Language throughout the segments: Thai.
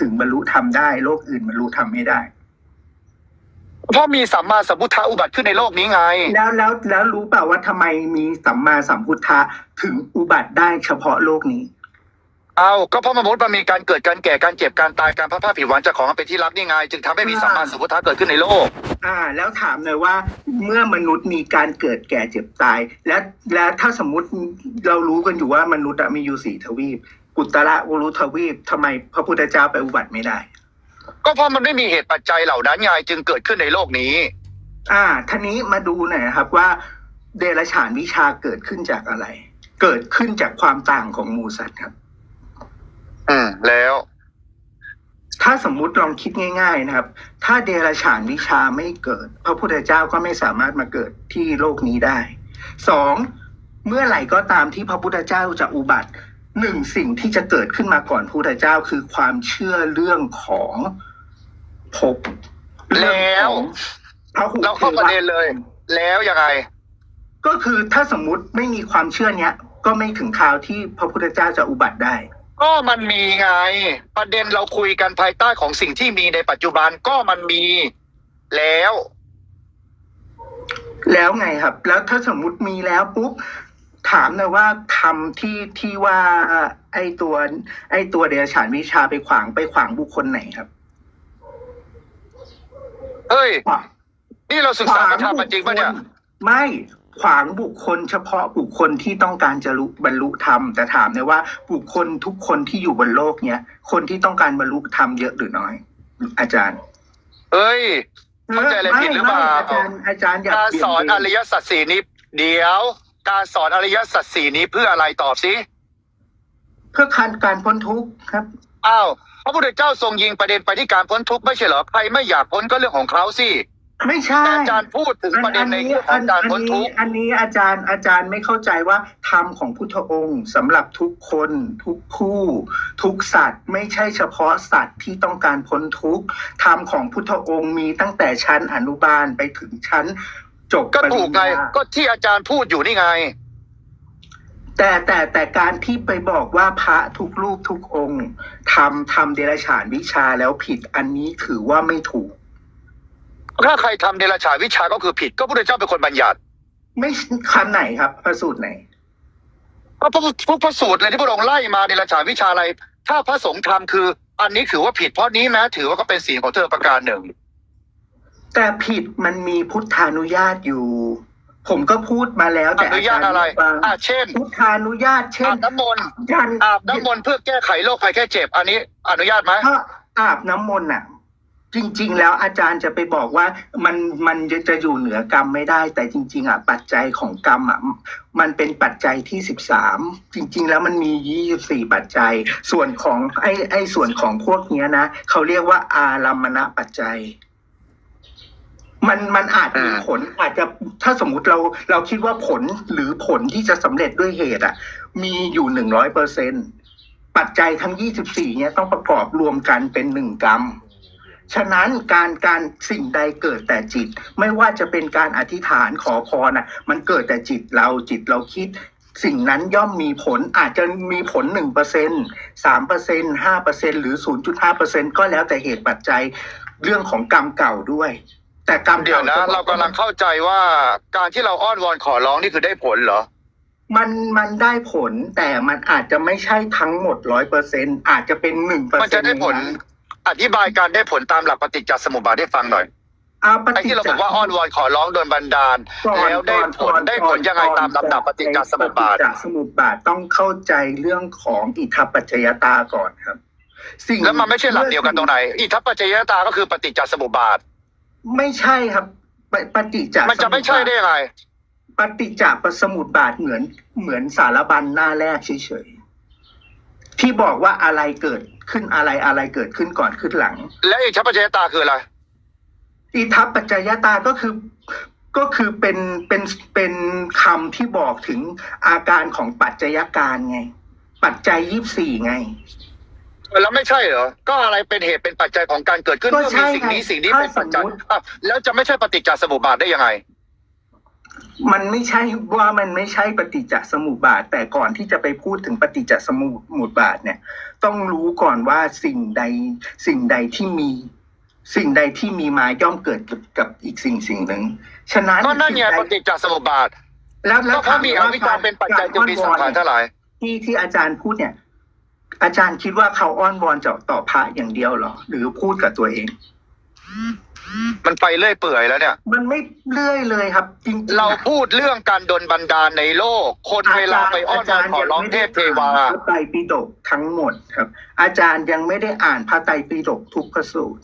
ถึงบรรลุธรรมได้ โลกอื่นบรรลุธรรมไม่ได้ เพราะมีสัมมาสัมพุทธะอุบัติขึ้นในโลกนี้ไง แล้วแล้วแล้วรู้เปล่าว่าทำไมมีสัมมาสัมพุทธะถึงอุบัติได้เฉพาะโลกนี้ เอาก็เพราะมนุษย์มันมีการเกิดการแก่การเจ็บการตายการพัดผ้าผิวหวานจากของมันเป็นที่รักนี่ไง จึงทำให้มีสัมมาสัมพุทธะเกิดขึ้นในโลก อ่า แล้วถามเลยว่าเมื่อมนุษย์มีการเกิดแก่เจ็บตาย และและถ้าสมมุติเรารู้กันอยู่ว่ามนุษย์อะมีอยู่สี่ทวีป กุตระวรุทวีปทำไมพระพุทธเจ้าไปอุบัติไม่ได้ ก็เพราะมันไม่มีเหตุปัจจัยเหล่านั้นไงจึงเกิดขึ้นในโลกนี้ อ่าท่านี้มาดูหน่อยนะครับว่า เดรัจฉานวิชาเกิดขึ้นจากอะไร เกิดขึ้นจากความต่างของหมูสัตว์ครับ อืมแล้ว ถ้าสมมุติลองคิดง่าย ๆนะครับ ถ้าเดรัจฉานวิชาไม่เกิด พระพุทธเจ้าก็ไม่สามารถมาเกิดที่โลกนี้ได้สองเมื่อไหร่ก็ตามที่พระพุทธเจ้าจะอุบัติ หนึ่งสิ่งที่จะเกิดขึ้นมาก่อนพระพุทธเจ้าคือความเชื่อเรื่องของภพเรื่องของพระหุเราเข้าประเด็นเลย แล้วยังไง ก็คือถ้าสมมุติไม่มีความเชื่อเนี้ย ก็ไม่ถึงคราวที่พระพุทธเจ้าจะอุบัติได้ ก็มันมีไง ประเด็นเราคุยกันภายใต้ของสิ่งที่มีในปัจจุบันก็มันมีแล้ว แล้วไงครับ แล้วถ้าสมมุติมีแล้วปุ๊บ ถามเลยว่าคำที่ที่ว่าไอ้ตัว ไอ้ตัวเดรัจฉานวิชาไปขวางไปขวางบุคคลไหนครับ เฮ้ยขวางนี่เราศึกษาธรรมมาจริงปะเนี่ยไม่ขวางบุคคลเฉพาะบุคคลที่ต้องการจะรู้บรรลุธรรมแต่ถามเลยว่า บุคคลทุกคนที่อยู่บนโลกเนี้ยคนที่ต้องการบรรลุธรรมเยอะหรือน้อย อาจารย์เฮ้ยเข้าใจอะไรผิดหรือเปล่าไม่ไม่อาจารย์อาจารย์อย่าการเปลี่ยสอนเบอริยสัจสี่นี้เดี๋ยว การสอนอริยสัจสี่นี้เพื่ออะไรตอบสิเพื่อการการพ้นทุกข์ครับอ้าวพระพุทธเจ้าทรงยิงประเด็นไปที่การพ้นทุกข์ไม่ใช่เหรอใครไม่อยากพ้นก็เรื่องของเขาสิไม่ใช่แต่อาจารย์พูดถึงประเด็นในเรื่องของการพ้นทุกข์อันนี้อาจารย์อาจารย์ไม่เข้าใจว่าธรรมของพุทธองค์สำหรับทุกคนทุกผู้ทุกสัตว์ ไม่ใช่เฉพาะสัตว์ที่ต้องการพ้นทุกข์ธรรมของพุทธองค์มีตั้งแต่ชั้นอนุบาลไปถึงชั้น จบก็ปริถูกญไงญาก็ที่อาจารย์พูดอยู่นี่ไง แต่แต่แต่การที่ไปบอกว่าพระทุกรูปทุกองค์ทำทำเดรัจฉานวิชาแล้วผิดอันนี้ถือว่าไม่ถูก ถ้าใครทำเดรัจฉานวิชาก็คือผิด ก็พระพุทธเจ้าเป็นคนบัญญัติไม่คันไหนครับพระสูตรไหนก็พระพระพระสูตรอะไรที่พระองค์ไล่มาเดรัจฉานวิชาอะไร ถ้าพระสงฆ์ทำคือ อันนี้ถือว่าผิดเพราะนี้แม้ถือว่าก็เป็นศีลของเธอประการหนึ่ง แต่ผิดมันมีพุทธานุญาตอยู่ ผมก็พูดมาแล้วอแต่นุญาตอะไรจย์ม่ฟังอ่าเช่น พุทธานุญาตเช่อานบน้ำมนต์ยันอาบน้ำมนต์เพื่อแก้ไขโรคภัยแค่เจ็บ อันนี้ อนุญาตไหมถ้าอาบน้ำมนต์อะ จริง ๆ แล้วอาจารย์จะไปบอกว่ามันมันจะจะอยู่เหนือกรรมไม่ได้ แต่จริง ๆ อะ ปัจจัยของกรรมอะมันเป็นปัจจัยที่สิบสามจริง ๆ แล้วมันมียี่สิบสี่ปัจจัย ส่วนของไอ้ไอ้ส่วนของพวกเนี้ยนะเขาเรียกว่าอารัมมณปัจจัย มันมันอาจมีอ่าผลอาจจะถ้าสมมุติเราเราคิดว่าผลหรือผลที่จะสำเร็จด้วยเหตุอะ มีอยู่หนึ่งร้อยเปอร์เซ็นปัจจัยทั้งยี่สิบสี่เนี้ยต้องประกอบรวมกันเป็นหนึ่งกรรมฉะนั้นการการสิ่งใดเกิดแต่จิต ไม่ว่าจะเป็นการอธิษฐานขอพรน่ะมันเกิดแต่จิตเราจิตเราคิด สิ่งนั้นย่อมมีผลอาจจะมีผลหนึ่งเปอร์เซ็นสามเปอร์เซ็นห้าเปอร์เซ็นหรือศูนย์จุดห้าเปอร์เซ็นก็แล้วแต่เหตุปัจจัยเรื่องของกรรมเก่าด้วย แต่กรรมเดี๋ยวก่านะ เรากำลังเข้าใจว่าการที่เราอ้อนวอนขอร้องนี่คือได้ผลเหรอ มันมันได้ผลแต่มันอาจจะไม่ใช่ทั้งหมดร้อยเปอร์เซ็นอาจจะเป็นหนึ่งเปอร์มันเซ็จะนต์ได้ผล อธิบายการได้ผลตามหลักปฏิจจสมุปบาทให้ฟังหน่อยอาปไอ้ฏิที่เราจจบอกว่าอ้อนวอนขอร้องโดนบันดาลก่อนแล้วได้ผลก่อนได้ผลยังไงก่อนตามลำดับปฏิจจสมุปบาทปฏิจจสมุปบาทต้องเข้าใจเรื่องของอิทธปัจจยตาก่อนครับ สิ่งแล้วมันไม่ใช่หลักเดียวกันตรงไหนอิทัปปัจจยตาก็คือปฏิจจสมุปบาท ไม่ใช่ครับปปฏิจจมันจะไม่ใช่ได้ยังไงปฏิจจสมุปบาทเหมือนเหมือนสารบัญหน้าแรกเฉยๆที่บอกว่าอะไรเกิดขึ้นอะไรอะไรเกิดขึ้นก่อนขึ้นหลัง และอิทัปปัจจยตาคืออะไรอิทัปปัจจยตาก็คือก็คือเป็นเป็นเป็นคำที่บอกถึงอาการของปัจจัยการไง ปัจจัยยี่สี่ไง แล้วไม่ใช่เหรอ ก็อะไรเป็นเหตุเป็นปัจจัยของการเกิดขึ้นก็เมื่อใช่มีสิ่งนี้ไงสิ่งนี้ถ้าเป็นปัจจัยสมมุติ อะแล้วจะไม่ใช่ปฏิจจสมุปบาทได้ยังไง มันไม่ใช่ว่ามันไม่ใช่ปฏิจจสมุปบาท แต่ก่อนที่จะไปพูดถึงปฏิจจสมุปบาทเนี่ย ต้องรู้ก่อนว่าสิ่งใดสิ่งใดที่มี สิ่งใดที่มีมาย่อมเกิดกับกับอีกสิ่งสิ่งหนึ่งฉะนั้นก็นั่นไงสิ่ใดปฏิจจสมุปบาทแล้วแล้วก็เพราะมีอถว่วิชชาเป็นปัจจัยจึงมีสังขารเท่าไหร่ที่ที่อาจารย์พูดเนี่ย อาจารย์คิดว่าเขาอ้อนวอนเจาะต่อพระอย่างเดียวเหรอ หรือพูดกับตัวเอง มันไปเรื่อยเปื่อยแล้วเนี่ย มันไม่เลื่อยเลยครับ จริงๆเราอะพูดเรื่องการดลบันดาลในโลก คนเวลาไปอ้อนวอนขอร้องเทพเทวาพระไตรปิฎกทั้งหมดครับ อาจารย์ยังไม่ได้อ่านพระไตรปิฎกทุกพระสูตร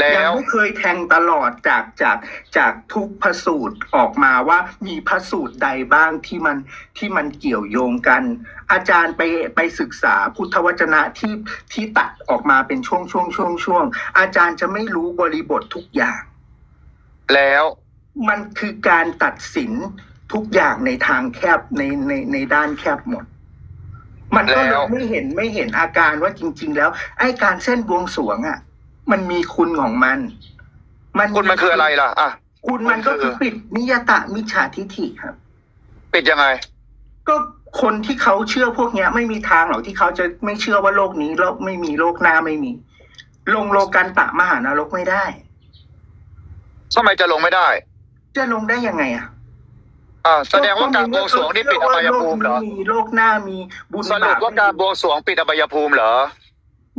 แล้ยัวไม่เคยแทงตลอดจากจากจากทุกพระสูตรออกมาว่ามีพระสูตรใดบ้างที่มันที่มันเกี่ยวโยงกัน อาจารย์ไปไปศึกษาพุทธวจนะที่ที่ตัดออกมาเป็นช่วงช่วงช่วงช่วงอาจารย์จะไม่รู้บริบททุกอย่าง แล้วมันคือการตัดสินทุกอย่างในทางแคบในในในด้านแคบหมด มันก็เลแล้ยว ไม่เห็นไม่เห็นอาการว่าจริง ๆ แล้ว ไอ้การเส้นบวงสรวงอะ มันมีคุณของมัน มันคุณมันคืออะไรล่ะอะคุณมันก็คือปิดนิยตะมิจฉาทิฐิครับ ปิดยังไง ก็คนที่เขาเชื่อพวกเนี้ย ไม่มีทางหรอกที่เขาจะไม่เชื่อว่าโลกนี้โลกไม่มีโลกหน้าไม่มี ลงโลกันตะมหานรกไม่ได้ทำไมจะลงไม่ได้ จะลงได้ยังไงอะอ่าแสดงว่าการบวงสรวงนี่ปิดอบายภูมิเหรอมีโลกหน้ามีบุญสรุปว่าการบวงสรวงปิดอบายภูมิเหรอ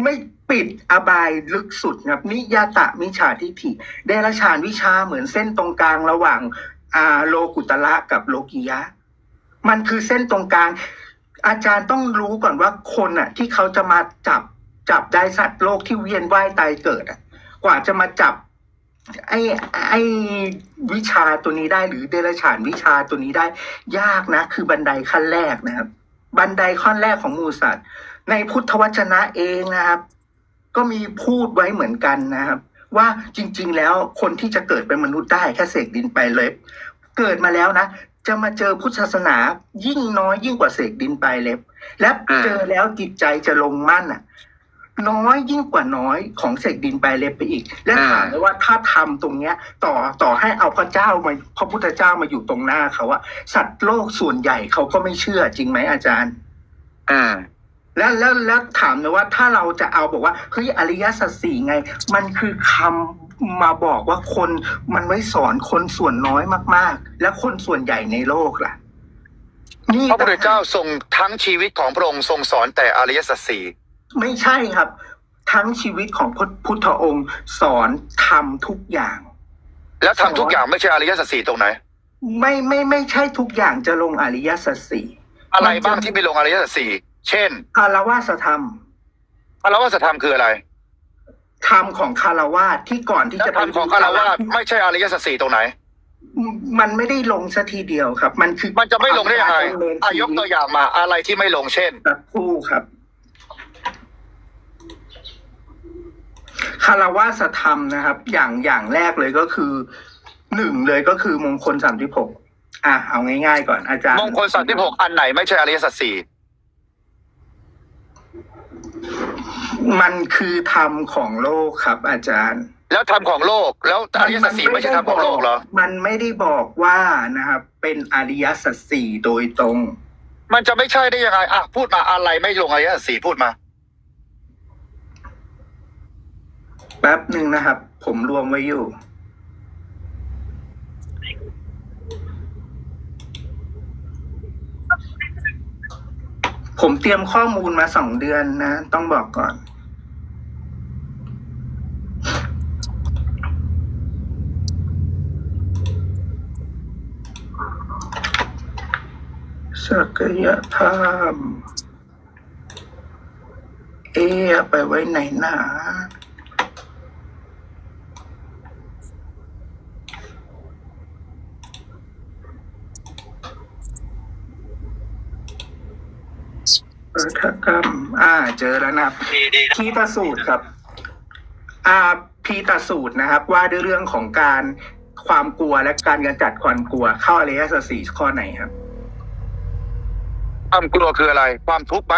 ไม่ปิดอบายลึกสุดครับนิยตะมิจฉาทิฐิเดรัจฉานวิชาเหมือนเส้นตรงกลางระหว่างอาโลกุตละกับโลกิยะ มันคือเส้นตรงกลาง อาจารย์ต้องรู้ก่อนว่าคนอะ ที่เขาจะมาจับจับได้สัตว์โลกที่เวียนว่ายตายเกิดอะ กว่าจะมาจับ ไอ้ไอ้วิชาตัวนี้ได้หรือเดรัจฉานวิชาตัวนี้ได้ ยากนะ คือบันไดขั้นแรกนะครับ บันไดขั้นแรกของมูสัตว์ ในพุทธวจนะเองนะครับ ก็มีพูดไว้เหมือนกันนะครับ ว่าจริง ๆ แล้วคนที่จะเกิดเป็นมนุษย์ได้แค่เสกดินไปเล็บ เกิดมาแล้วนะจะมาเจอพุทธศาสนายิ่งน้อยยิ่งกว่าเสกดินไปเล็บ และเจอแล้วจิตใจจะลงมั่นอะ น้อยยิ่งกว่าน้อยของเสกดินไปเล็บไปอีก และถามเลยว่าถ้าทำตรงเนี้ย ต่อต่อให้เอาพระเจ้ามาพระพุทธเจ้ามาอยู่ตรงหน้าเขาอะสัตว์โลกส่วนใหญ่เขาก็ไม่เชื่อจริงไหมอาจารย์อืม แล้วแล้วแล้วถามเลยว่าถ้าเราจะเอาบอกว่าเฮ้ยอริยสัจสี่ไง มันคือคำมาบอกว่าคนมันไว้สอนคนส่วนน้อยมาก ๆ และคนส่วนใหญ่ในโลกล่ะนี่พระพุทธเจ้าทรงทั้งชีวิตของพระองค์ทรงสอนแต่อริยสัจสี่ไม่ใช่ครับ ทั้งชีวิตของพระพุทธองค์สอนทำทุกอย่าง แล้วทำทุกอย่างไม่ใช่อริยสัจสี่ตรงไหน ไม่ไม่ไม่ใช่ทุกอย่างจะลงอริยสัจสี่อะไรบ้างที่ไม่ลงอริยสัจสี่ เช่น คารวาสธรรมคารวะธรรมคืออะไรธรรมของคารวาสที่ก่อนที่แล้วจะธรรมของคารวะไม่ใช่อริยสัจสี่ตรงไหน มันไม่ได้ลงสัทีเดียวครับ มันคือมันจะไม่ลงได้ยังไงการดำเนินอะชียกตัวอย่างมาอะไรที่ไม่ลงเช่นสักครู่ครับคารวาสธรรมนะครับ อย่างอย่างแรกเลยก็คือหนึ่งเลยก็คือมงคลสามสิบหกอะเอาง่ายๆก่อนอาจารย์ มงคลสัตว์ที่หกอันไหนไม่ใช่อริยสัจสี่ มันคือธรรมของโลกครับ อาจารย์ แล้วธรรมของโลก แล้วอริยสัจสี่ไม่ใช่ธรรมของโลกเหรอ มันไม่ได้บอกว่านะครับ เป็นอริยสัจสี่โดยตรง มันจะไม่ใช่ได้ยังไงอะพูดมาอะไรไม่ลงอริยสัจสี่พูดมาแป๊บหนึ่งนะครับ ผมรวมไว้อยู่ ผมเตรียมข้อมูลมาสองเดือนนะ ต้องบอกก่อน ศักยภาพเอะไปไว้ไหนหนาเออทกรรม อ่า เจอแล้วนะครับพีตสูตรครับ อ่าพีตสูตรนะครับ ว่าด้วยเรื่องของการความกลัวและการกำจัดความกลัวเข้าอริยสัจสี่ข้อไหนครับ ความกลัวคืออะไร ความทุกข์ไหม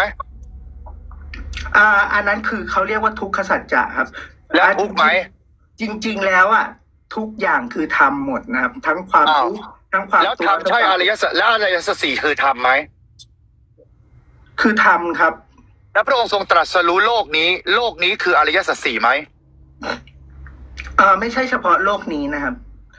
อ่า อันนั้นคือเขาเรียกว่าทุกขสัจจะครับแล้วทุกข์ไหมจริง ๆ แล้วอะทุกอย่างคือทำหมดนะครับ ทั้งความอ้าว ทุกข์ทั้งความแล้วตัวทำใช่อริยสัจแล้วอริยสัจสี่คือทำไหมคือทำครับ แล้วพระองค์ทรงตรัสรู้โลกนี้ โลกนี้คืออริยสัจสี่ไหมเออไม่ใช่เฉพาะโลกนี้นะครับ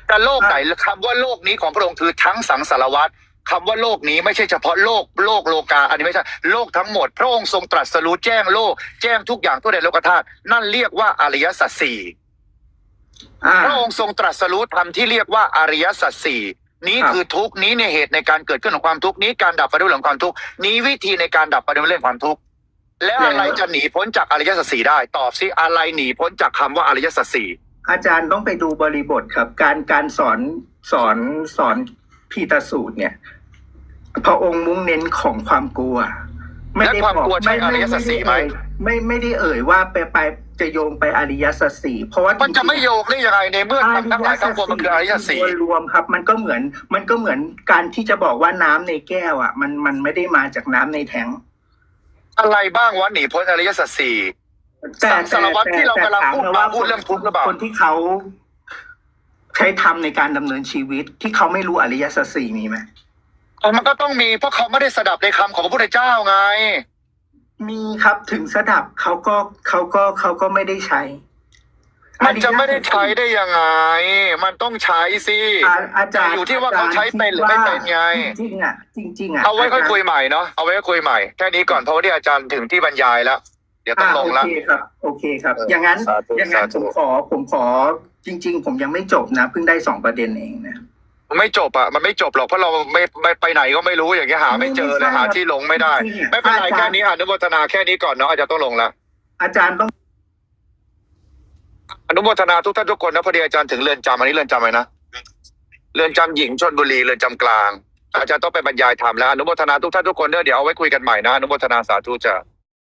แต่โลกไหนคำว่าโลกนี้ของพระองค์คือทั้งสังสารวัตร คำว่าโลกนี้ไม่ใช่เฉพาะโลกโลกโลกาอันนี้ไม่ใช่โลกทั้งหมด พระองค์ทรงตรัสรู้แจ้งโลก แจ้งทุกอย่างทั่วในโลกธาตุนั่นเรียกว่าอริยสัจสี่อ่าพระองค์ทรงตรัสรู้ธรรมที่เรียกว่าอริยสัจสี่นี้ครับคือทุกข์นี้ในยเหตุในการเกิดขึ้นของความทุกข์นี้การดับไปด้วยของความทุกข์นี้วิธีในการดับไปด้วยเรื่องความทุกข์แล้วอะไรจะหนีพ้นจากอริยสัจสี่ได้ ตอบสิอะไรหนีพ้นจากคำว่าอริยสัจสี่อาจารย์ต้องไปดูบริบทครับ การการสอนสอนสอนพีตสูตรเนี่ย พระองค์มุ่งเน้นของความกลัวและความกลัวใช่อริยสัจสี่ไหม ไม่ไม่ได้เอ่ยว่าไปไปจะโยงไปอริยสัจสี่เพราะว่ามันจะไม่โยกได้ยังไงในเมื่อทำทั้งหลายทั้งปวงมันคืออริยสัจสี่โดยรวมครับ มันก็เหมือน มันก็เหมือนการที่จะบอกว่าน้ำในแก้วอะ มันมันไม่ได้มาจากน้ำในแทงอะไรบ้างวะหนีพ้นอริยสัจสี่ สังสารวัตรที่เรากำลังพูดมาพูดเรื่องทุกข์หรือเปล่า คนที่เขา ใช้ทำในการดำเนินชีวิตที่เขาไม่รู้อริยสัจสี่มีไหม มันก็ต้องมีเพราะเขาไม่ได้สดับในคำของพระพุทธเจ้าไง มีครับถึงสดับเขาก็เขาก็เขาก็ไม่ได้ใช้มันจะไม่ได้ใช้ได้ยังไง มันต้องใช้สิ อาอาจารย์อยู่ที่ว่าเขาใช้เป็นหรือไม่เป็นไง จริงๆอะจริงๆอะเอาไว้ค่อยคุยาจารใหม่เนาะ เอาไว้ค่อยคุยใหม่ แค่นี้ก่อนเพราะว่าที่อาจารย์ถึงที่บรรยายแล้ว เดี๋ยวต้องลงอ่าแล้วโอเคครับ โอเคครับเออออย่างนั้น สาธุอย่างนั้นสาธุ ผมขอผมขอจริง ๆ ผมยังไม่จบนะเพิ่งได้สองประเด็นเองนะมัน ไม่จบอะมันไม่จบหรอกเพราะเราไม่ไม่ไปไหนก็ไม่รู้อย่างเงี้ยหา ไม่เจอเลยหาที่ลงไม่ได้จริงๆอะไม่เป็นไรอาจารย์แค่นี้อนุโมทนาแค่นี้ก่อนเนาะอาจารย์ต้องลงแล้วอาจารย์ต้องอนุโมทนาทุกท่านทุกคนนะพอดีอาจารย์ถึงเรือนจำอันนี้เรือนจำอะไรนะเรือนจำหญิงชนบุรีเรือนจำกลาง อาจารย์ต้องไปบรรยายธรรมแล้วอนุโมทนาทุกท่านทุกคนเด้อเดี๋ยวเอาไว้คุยกันใหม่นะอนุโมทนาสาธุจ้ะ